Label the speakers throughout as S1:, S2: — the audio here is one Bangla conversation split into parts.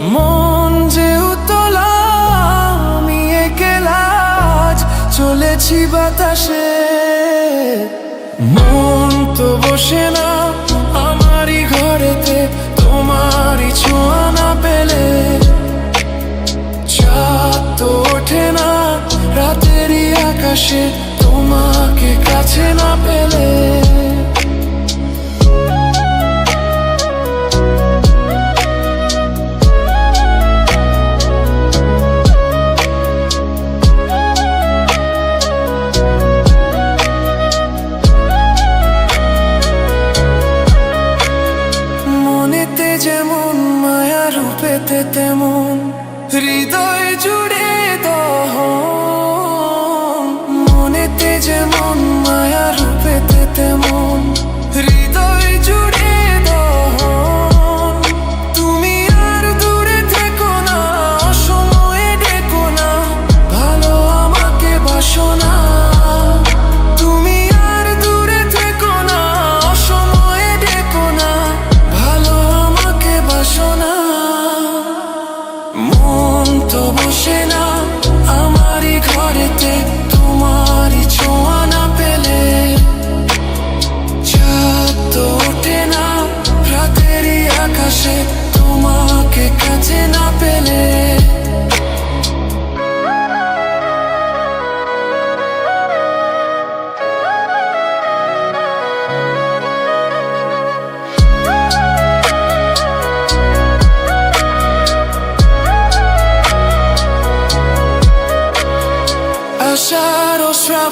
S1: মন যে উতলা আমি একলা চলেছি বাতাসে। মন তো বসে না, আমারই ঘরেতে, তোমারই ছোঁয়া না পেলে। চাঁদ তো ওঠে না, রাতেরই আকাশে, তোমাকে কাছে না পেলে। যেমন মায়া রূপেতে তেমন হৃদয় জুড়ে দহ মনেতে যেমন মায়া রূপেতে তেমন হৃদয় জুড়ে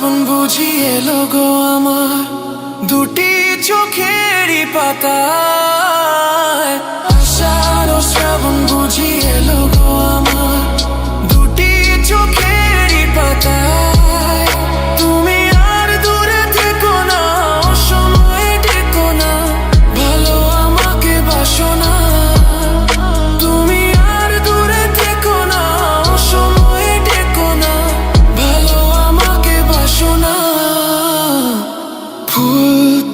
S1: শ্রাবণ বুঝি এলো গো আমার। দুটি চোখেরই পাতায়